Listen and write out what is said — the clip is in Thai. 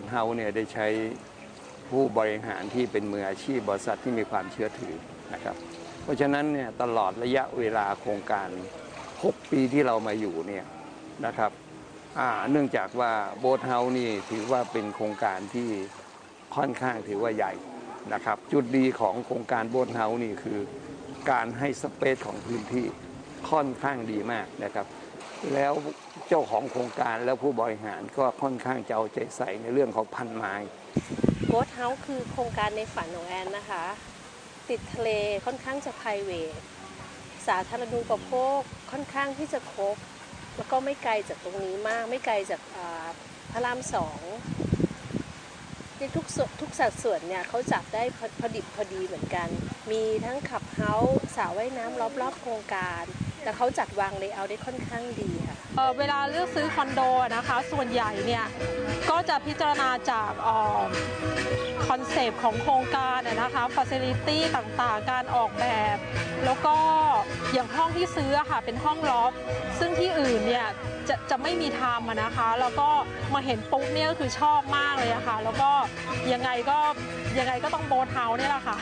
ทเฮาส์เนี่ยได้ใช้ผู้บริหารที่เป็นมืออาชีพบริษัทที่มีความเชื่อถือนะครับ เพราะฉะนั้นเนี่ยตลอดระยะเวลาโครงการ 6 ปีที่เรามาอยู่เนี่ยนะครับเนื่องจากว่าโบสเฮานี่ถือว่าเป็นโครงการที่ค่อนข้างถือว่าใหญ่นะครับ จุดดีของโครงการโบสเฮานี่คือ การให้สเปซของพื้นที่ค่อนข้างดีมากนะครับ แล้วเจ้าของโครงการแล้วผู้บริหารก็ค่อนข้างจะเอาใจใส่ในเรื่องของพันไม้โบ๊ทเฮาส์คือโครงการในฝันของแอนนะคะ ติดทะเลค่อนข้างจะ p r i v a t สาธารณูปโภคค่อนข้างที่จะครบ แล้วก็ไม่ไกลจากตรงนี้มาก ไม่ไกลจากอ่าพระรามสองในทุกส่วนทุกสัดส่วนเนี่ยเขาจับได้พอพอดิบพอดีเหมือนกัน มีทั้งขับเฮาส์สระว่ายน้ำรอบๆโครงการ แต่เขาจัดวางเลเยอร์ได้ค่อนข้างดีค่ะเออเวลาเลือกซื้อคอนโดนะคะ ส่วนใหญ่เนี่ยก็จะพิจารณาจากคอนเซปต์ของโครงการนะคะฟ a ซิลิตี้ต่างๆ การออกแบบ แล้วก็อย่างห้องที่ซื้อค่ะเป็นห้องล็อบซึ่งที่อื่นเนี่ยจะจะไม่มีทำอะนะคะ แล้วก็มาเห็นปุ๊บเนี่ยก็คือชอบมากเลยอะค่ะ แล้วก็ยังไงก็ยังไงก็ต้องโบทเฮาส์เนี่ยแหละค่ะ